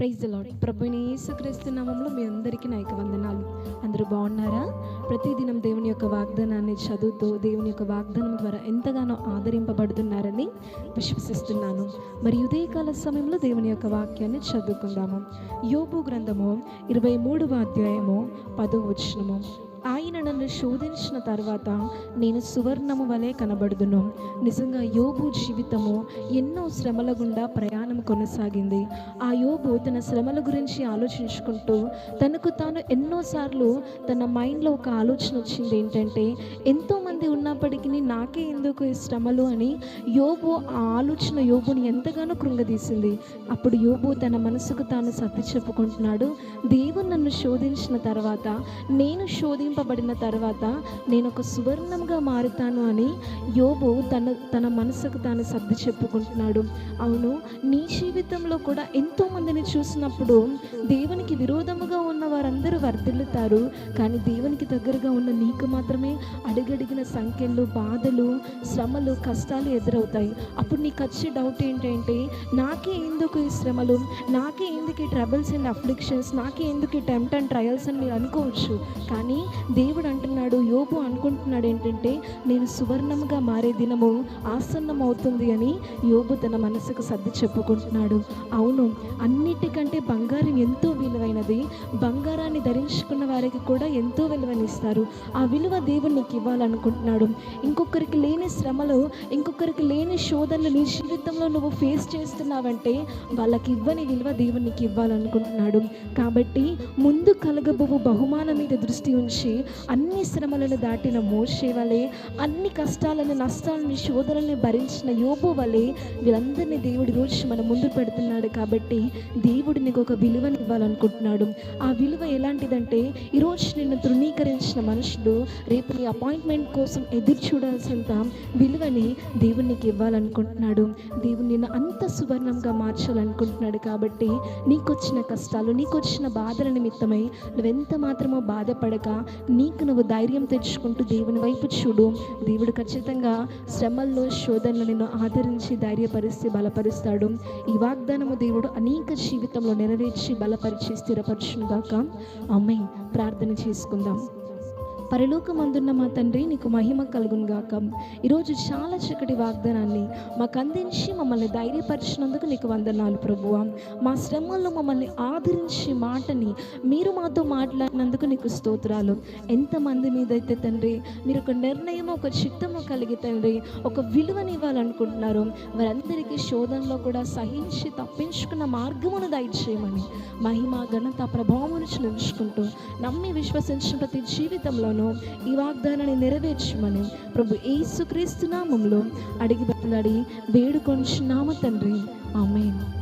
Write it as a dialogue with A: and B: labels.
A: Praise lord ప్రభుని యేసుక్రీస్తు నామంలో మీ అందరికీ నా యొక్క వందనాలు. అందరూ బాగున్నారా? ప్రతిదినం దేవుని యొక్క వాగ్దానాన్ని చదువుతూ దేవుని యొక్క వాగ్దానం ద్వారా ఎంతగానో ఆదరింపబడుతున్నారని విశ్వసిస్తున్నాను. మరి ఉదయకాల సమయంలో దేవుని యొక్క వాక్యాన్ని చదువుకుందాము. యోబు గ్రంథము ఇరవై మూడవ అధ్యాయము పదో వచనము. ఆయన నన్ను శోధించిన తర్వాత నేను సువర్ణము వలె కనబడుదును. నిజంగా యోబు జీవితము ఎన్నో శ్రమల గుండా ప్రయాణం కొనసాగింది. ఆ యోబు తన శ్రమల గురించి ఆలోచించుకుంటూ తనకు తాను ఎన్నోసార్లు తన మైండ్లో ఒక ఆలోచన వచ్చింది ఏంటంటే ఎంతోమంది ఉన్నప్పటికీ నాకే ఎందుకు ఈ శ్రమలు? అని యోబు ఆ ఆలోచన యోబుని ఎంతగానో కృంగదీసింది. అప్పుడు యోబు తన మనసుకు తాను సర్ది చెప్పుకుంటున్నాడు. దేవుడు నన్ను శోధించిన తర్వాత నేను శోధింపబడిన తర్వాత నేను ఒక సువర్ణంగా మారుతాను అని యోబు తన తన మనసుకు తాను సర్ది చెప్పుకుంటున్నాడు. అవును నీ జీవితంలో కూడా ఎంతోమందిని చూసినప్పుడు దేవునికి విరోధముగా ఉన్న వారందరూ వర్ధిల్లుతారు. కానీ దేవునికి దగ్గరగా ఉన్న నీకు మాత్రమే అడుగడిగిన సంఖ్యలు బాధలు శ్రమలు కష్టాలు ఎదురవుతాయి. అప్పుడు నీకు వచ్చే డౌట్ ఏంటంటే నాకే ఎందుకు ఈ శ్రమలు? నాకే ఎందుకు ఈ ట్రబుల్స్ అండ్ అఫ్లిక్షన్స్ నాకే ఎందుకు ఈ టెంప్ట్ అండ్ ట్రయల్స్ అని మీరు అనుకోవచ్చు. కానీ దేవుడు అంటున్నాడు యోబు అనుకుంటున్నాడు ఏంటంటే నేను సువర్ణంగా మారే దినము ఆసన్నం అవుతుంది అని యోబు తన మనసుకు సర్ది చెప్పుకుంటున్నాడు. అవును అన్నిటికంటే బంగారం ఎంతో విలువైనది. బంగారాన్ని ధరించుకున్న వారికి కూడా ఎంతో విలువనిస్తారు ఆ విలువ దేవుడు నీకు ఇవ్వాలనుకుంటున్నాడు. ఇంకొకరికి లేని శ్రమలు ఇంకొకరికి లేని శోధనలు నీ జీవితంలో నువ్వు ఫేస్ చేస్తున్నావంటే వాళ్ళకి ఇవ్వని విలువ దేవునికి ఇవ్వాలనుకుంటున్నాడు. కాబట్టి ముందు కలగబోవు బహుమానం మీద దృష్టి ఉంచి అన్ని శ్రమలను దాటిన మోసే వలె అన్ని కష్టాలను నష్టాలను శోధనల్ని భరించిన యోబు వలె వీళ్ళందరినీ దేవుడి రోజు మన ముందు పెడుతున్నాడు కాబట్టి దేవుడు నీకు ఒక విలువని ఇవ్వాలనుకుంటున్నాడు. ఆ విలువ ఎలాంటిదంటే ఈరోజు నిన్ను తృణీకరించిన మనుషులు రేపు నీ అపాయింట్మెంట్ కోసం ఎదురు చూడాల్సినంత విలువని దేవుడు నీకు ఇవ్వాలనుకుంటున్నాడు. దేవుడు నిన్ను అంత సువర్ణంగా మార్చాలనుకుంటున్నాడు కాబట్టి నీకొచ్చిన కష్టాలు నీకొచ్చిన బాధల నిమిత్తమై నువ్వెంత మాత్రమో బాధపడక నీకు నువ్వు ధైర్యం తెచ్చుకుంటూ దేవుని వైపు చూడు. దేవుడు ఖచ్చితంగా శ్రమల్లో శోధనలు నిన్ను ఆదరించి ధైర్యపరిచి బలపరుస్తాడు. ఈ వాగ్దానము దేవుడు అనేక జీవితంలో నెరవేర్చి బలపరిచి స్థిరపరచుగాక అమ్మాయి ప్రార్థన చేసుకుందాం. పరలోకమందున్న మా తండ్రి నీకు మహిమ కలుగును గాక. ఈరోజు చాలా చక్కటి వాగ్దానాన్ని మాకు అందించి మమ్మల్ని ధైర్యపరిచినందుకు నీకు వందనాలు ప్రభువ. మా శ్రమల్లో మమ్మల్ని ఆదరించి మాటని మీరు మాతో మాట్లాడినందుకు నీకు స్తోత్రాలు. ఎంతమంది మీదైతే తండ్రి మీరు ఒక నిర్ణయం ఒక చిత్తము కలిగి తండ్రి ఒక విలువని ఇవ్వాలనుకుంటున్నారు వారందరికీ శోధనలో కూడా సహించి తప్పించుకున్న మార్గమును దయచేయమని మహిమ ఘనత ప్రభావమును నిలుచుకుంటూ నమ్మి విశ్వసించిన ప్రతి జీవితంలోనూ ఈ వాగ్దానాన్ని నెరవేర్చమని ప్రభు ఏసుక్రీస్తు నామంలో అడిగి బతులాడి వేడుకొంచున్నాము తండ్రి. ఆమెన్.